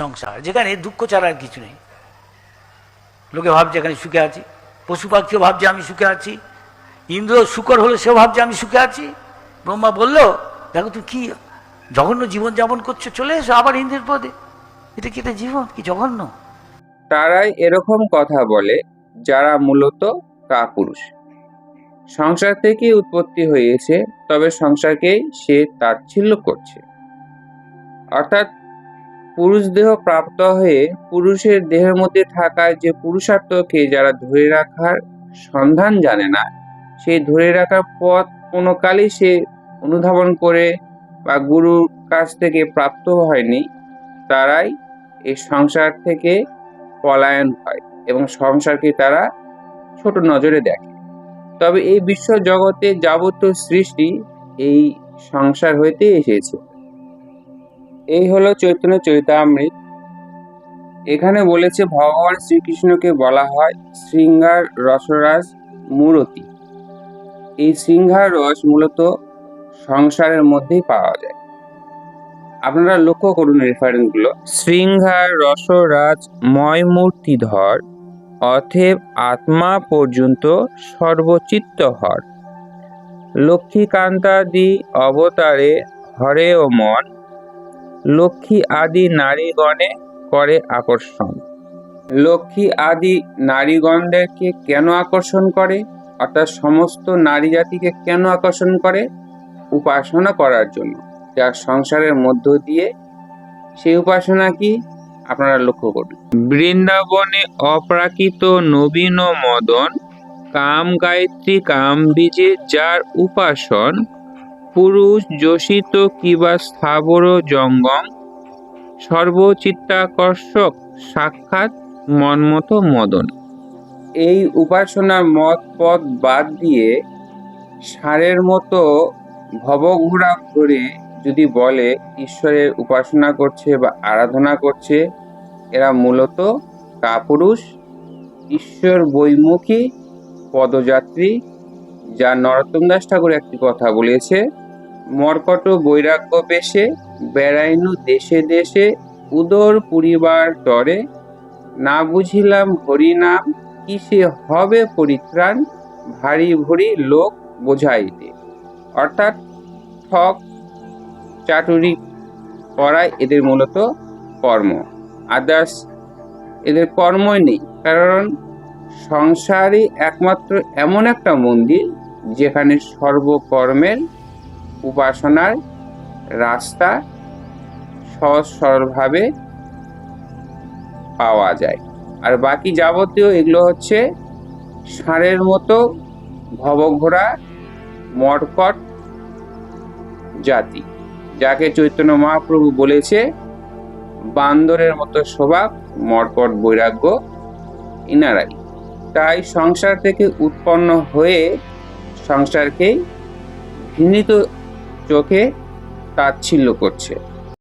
সংসার, যেখানে দুঃখ ছাড়া আর কিছু নেই। লোকে ভাবছে, এখানে সুখে আছি। পশু পাখিও ভাবছে, আমি সুখে আছি। ইন্দ্র শুকর হলো, সেও ভাবছে, আমি সুখে আছি। ব্রহ্মা বলল, দেখো তুমি কি জঘন্য জীবন যাপন করছ, চলে এসো আবার ইন্দ্রের পদে। এটা কি এটা জীবন? কি জঘন্য? তারাই এরকম কথা বলে, যারা মূলত কাপুরুষ। সংসার থেকে উৎপত্তি হয়েছে, তবে সংসারকেই সে তাচ্ছিল্য করছে। অর্থাৎ পুরুষ দেহ প্রাপ্ত হয়ে পুরুষের দেহের মধ্যে থাকা যে পুরুষার্থকে যারা ধরে রাখার সন্ধান জানে না, সেই ধরে রাখার পথ কোনো কালই সে অনুধাবন করে বা গুরুর কাছ থেকে প্রাপ্ত হয়নি, তারাই এই সংসার থেকে পলায়ন হয় এবং সংসারকে তারা ছোট নজরে দেখে। তবে এই বিশ্ব জগতে যাবতীয় সৃষ্টি এই সংসার হইতে এসেছে। এই হলো চৈতন্য চৈতামৃত এখানে বলেছে ভগবান শ্রীকৃষ্ণকে বলা হয় শৃঙ্গার রসরাজ মূরতি। এই শৃঙ্গার রস মূলত সংসারের মধ্যেই পাওয়া যায়। আপনারা লক্ষ্য করুন রেফারেন্সগুলো শৃঙ্গার রসরাজ ময় মূর্তিধর অথেব আত্মা পর্যন্ত সর্বচিত্ত হর লক্ষ্মীকান্তাদি অবতারে হরে ও মন লক্ষ্মী আদি নারীগণে করে আকর্ষণ। লক্ষ্মী আদি নারীগণদেরকে কেন আকর্ষণ করে? অর্থাৎ সমস্ত নারী জাতিকে কেন আকর্ষণ করে? উপাসনা করার জন্য। যা সংসারের মধ্য দিয়ে। সেই উপাসনা কি? আপনারা লক্ষ্য করুন। বৃন্দাবনে অপ্রাকৃত নবীন মদন, কাম গায়ত্রী কাম বীজে যার উপাসন পুরুষ যোষিত কিবা স্থাবর জঙ্গম? সর্বচিত্তাকর্ষক সাক্ষাৎ মনমত মদন। এই উপাসনার মত পথ বাদ দিয়ে ষাঁড়ের মতো ভবঘোরা ঘুরে যদি বলে, ঈশ্বরের উপাসনা করছে বা আরাধনা করছে, এরা মূলত কাপুরুষ, ঈশ্বর বৈমুখী, পদযাত্রী, যা নরোত্তম দাস ঠাকুর একটি কথা বলেছে। মর্কট বৈরাগ্য বেশে, বেড়াইনু দেশে দেশে, উদর পুরিবার তরে। না বুঝিলাম হরিনাম কিসে হবে পরিত্রাণ, ভারী ভরি লোক বোঝাইতে। অর্থাৎ ঠক, চাটুরি করাই এদের মূলত কর্ম। আদার্স, এদের কর্মই নেই, কারণ সংসারই একমাত্র এমন একটা মন্দির, যেখানে সর্বকর্মের উপাসনার রাস্তা সহজ সরলভাবে পাওয়া যায়। আর বাকি যাবতীয় এগুলো হচ্ছে ষাঁড়ের মতো ভবঘোরা মর্কট জাতি, যাকে চৈতন্য মহাপ্রভু বলেছে, বান্দরের মতো স্বভাব মর্কট বৈরাগ্য ইনারাই। তাই সংসার থেকে উৎপন্ন হয়ে সংসারকেই ঘৃণিত চোখে তাচ্ছিল্য করছে।